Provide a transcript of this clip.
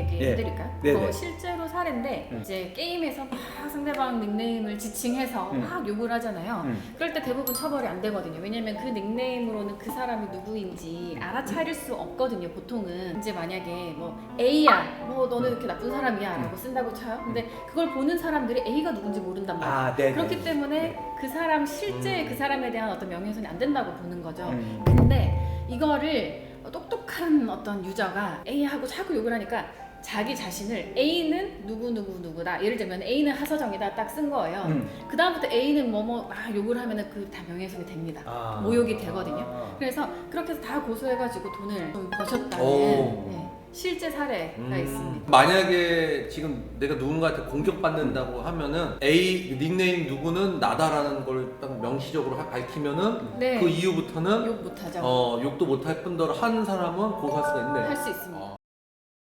얘기해드릴까요? 네, 그거 네. 실제로 사례인데 음. 이제 게임에서 막 상대방 닉네임을 지칭해서 음. 막 욕을 하잖아요. 음. 그럴 때 대부분 처벌이 안 되거든요. 왜냐면 그 닉네임으로는 그 사람이 누구인지 알아차릴 수 없거든요. 보통은 이제 만약에 뭐 A야, 뭐 너는 이렇게 나쁜 사람이야라고 쓴다고 쳐요. 근데 그걸 보는 사람들이 A가 누군지 모른단 말이에요. 아, 네. 그렇기 때문에 그 사람 실제 그 사람에 대한 어떤 명예훼손이 안 된다고 보는 거죠. 음. 근데 이거를 똑똑한 어떤 유저가 A하고 자꾸 욕을 하니까 자기 자신을 A는 누구 누구 누구다. 예를 들면 A는 하서정이다 딱 쓴 거예요. 음. 그 다음부터 A는 뭐뭐 막 욕을 하면은 그다 명예훼손이 됩니다. 아. 모욕이 되거든요. 아. 그래서 그렇게 해서 다 고소해가지고 돈을 좀 버셨다는 오. 네, 실제 사례가 음, 있습니다. 만약에 지금 내가 누군가한테 공격받는다고 하면은 A 닉네임 누구는 나다라는 걸 딱 명시적으로 하- 밝히면은 네, 그 이후부터는 욕 못하죠. 어, 욕도 못할 뿐더러 하는 사람은 고소할 수가 있네. 할 수 있습니다. 어.